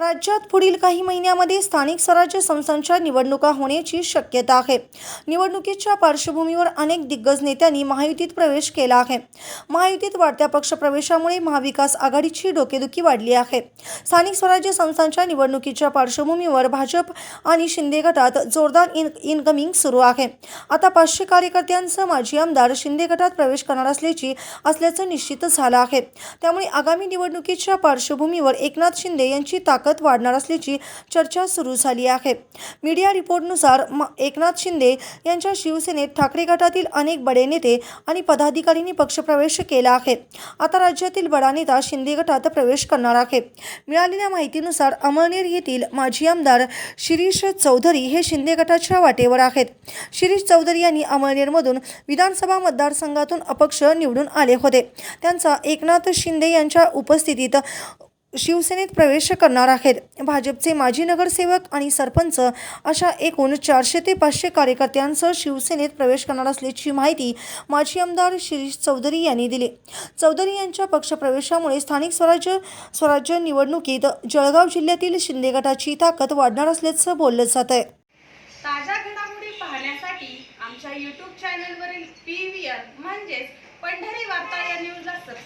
राज्यात पुढील काही महिन्यामध्ये स्थानिक स्वराज्य संस्थांच्या निवडणुका होण्याची शक्यता आहे. निवडणुकीच्या पार्श्वभूमीवर अनेक दिग्गज नेत्यांनी महायुतीत प्रवेश केला आहे. महायुतीत वाढत्या पक्षप्रवेशामुळे महाविकास आघाडीची डोकेदुखी वाढली आहे. स्थानिक स्वराज्य संस्थांच्या निवडणुकीच्या पार्श्वभूमीवर भाजप आणि शिंदे गटात जोरदार इन इनकमिंग सुरू आहे. आता पाचशे कार्यकर्त्यांसह माजी आमदार शिंदे गटात प्रवेश करणार असल्याची असल्याचं निश्चित झालं आहे. त्यामुळे आगामी निवडणुकीच्या पार्श्वभूमीवर एकनाथ शिंदे यांची ताकद वाढणार असल्याची चर्चा सुरू झाली आहे. मीडिया रिपोर्टनुसार म- एकनाथ शिंदे यांच्या शिवसेनेत ठाकरे गटातील अनेक बडे नेते आणि पदाधिकाऱ्यांनी पक्षप्रवेश केला आहे. आता राज्यातील बडा नेता शिंदे गटात प्रवेश करणार आहे. मिळालेल्या माहितीनुसार अमळनेर येथील माजी आमदार शिरीष चौधरी हे शिंदे गटाच्या वाटेवर आहेत. शिरीष चौधरी यांनी अमळनेरमधून विधानसभा मतदारसंघातून अपक्ष निवडून आले होते. त्यांचा एकनाथ शिंदे यांच्या उपस्थितीत शिवसेनेत प्रवेश करणार आहेत. भाजपचे माजी नगरसेवक आणि सरपंच अशा एकूण चारशे ते पाचशे कार्यकर्त्यांसह शिवसेनेत प्रवेश करणार असल्याची माहिती माजी आमदार शिरीष चौधरी यांनी दिली. चौधरी यांच्या पक्षप्रवेशामुळे स्थानिक स्वराज्य स्वराज्य निवडणुकीत जळगाव जिल्ह्यातील शिंदे गटाची ताकद वाढणार असल्याचं बोललं जात आहे. ताज्या घडामोडी पाहण्यासाठी आमच्या यूट्यूब चॅनलवरील पी व्ही आर म्हणजेच पंढरी वार्ता या न्यूजला सबस्क्राईब